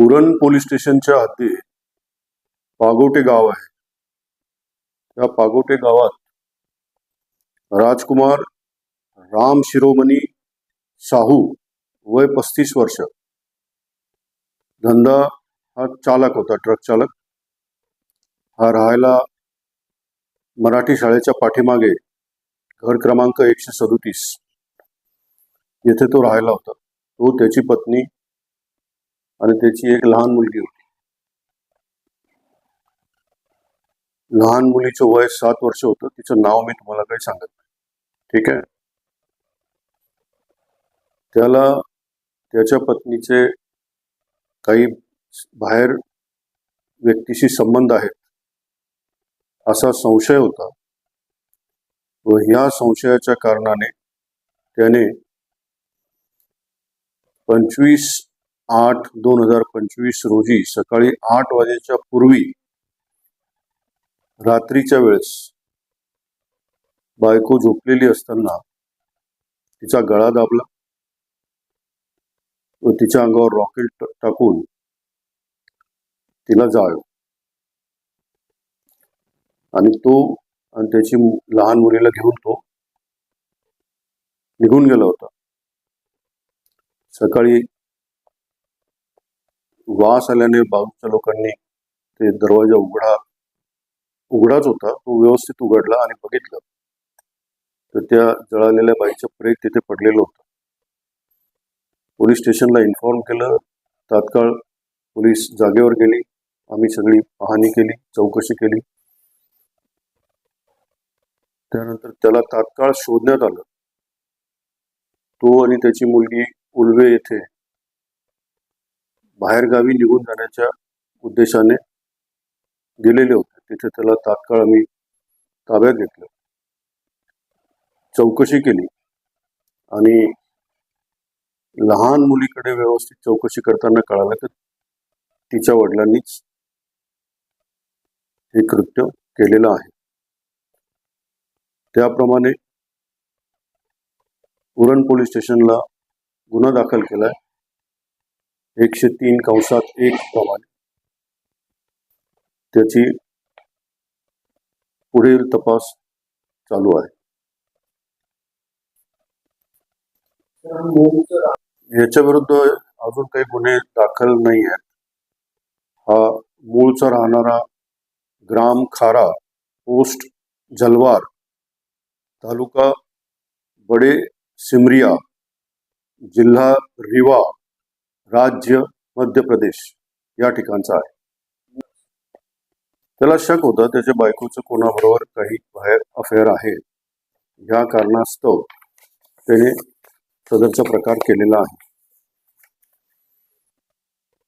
पुरण पोलीस स्टेशनच्या हद्दीत पागोटे गाव आहे. त्या पागोटे गावात राजकुमार राम शिरोमणी साहू वय पस्तीस वर्ष. धंदा हा चालक होता ट्रक चालक. हा राहायला मराठी शाळेच्या पाठीमागे घर क्रमांक एकशे सदोतीस. येथे तो राहायला होता. तो त्याची पत्नी आणि त्याची एक लहान मुलगी होती. लहान मुलीचं वय सात वर्ष होतं. तिचं नाव मी तुम्हाला काही सांगत नाही. ठीक आहे? त्याला त्याच्या पत्नीचे काही बाहेर व्यक्तीशी संबंध आहेत. असा संशय होता. व ह्या संशयाच्या कारणाने त्याने पंचवीस आठ दोन हजार पंचवीस रोजी सकाळी आठ वाजेच्या पूर्वी रात्रीच्या वेळेस बायको झोपलेली असताना तिचा गळा दाबला व तिच्या अंगावर रॉकेट टाकून तिला जाळ आणि तो आणि त्याची लहान मुलीला घेऊन तो निघून गेला होता. सकाळी वास आल्याने बाजूच्या लोकांनी ते दरवाजा उघडा उघडाच होता. तो व्यवस्थित उघडला आणि बघितलं तर त्या जळालेल्या बाईचं प्रेत तिथे पडलेलं होतं. पोलीस स्टेशनला इन्फॉर्म केलं. तात्काळ पोलीस जागेवर गेली. आम्ही सगळी पाहणी केली चौकशी केली. त्यानंतर त्याला तात्काळ शोधण्यात आलं. तो आणि त्याची मुलगी उल्वे येथे बाहेरगावी निघून जाण्याच्या उद्देशाने गेलेले होते. तिथे त्याला तात्काळ आम्ही ताब्यात घेतलं. चौकशी केली. आणि लहान मुलीकडे व्यवस्थित चौकशी करताना कळालं तर तिच्या वडिलांनीच हे कृत्य केलेलं आहे. त्याप्रमाणे उरण पोलीस स्टेशनला गुन्हा दाखल केलाय. एकशे तीन कंसात एक प्रमाणे त्याची पुढील तपास चालू आहे। याच्या विरुद्ध अजून काही गुन्हे दाखल नाही आहेत. हा मूळचा राहणारा ग्राम खारा पोस्ट जलवार तालुका बडे सिमरिया जिल्हा रिवा राज्य मध्य प्रदेश या ठिकाणचा आहे. त्याला शक होता त्याच्या बायकोचं कोणाबरोबर काही बाहेर अफेअर आहे. या कारणास्तव त्याने सदरचा प्रकार केलेला आहे.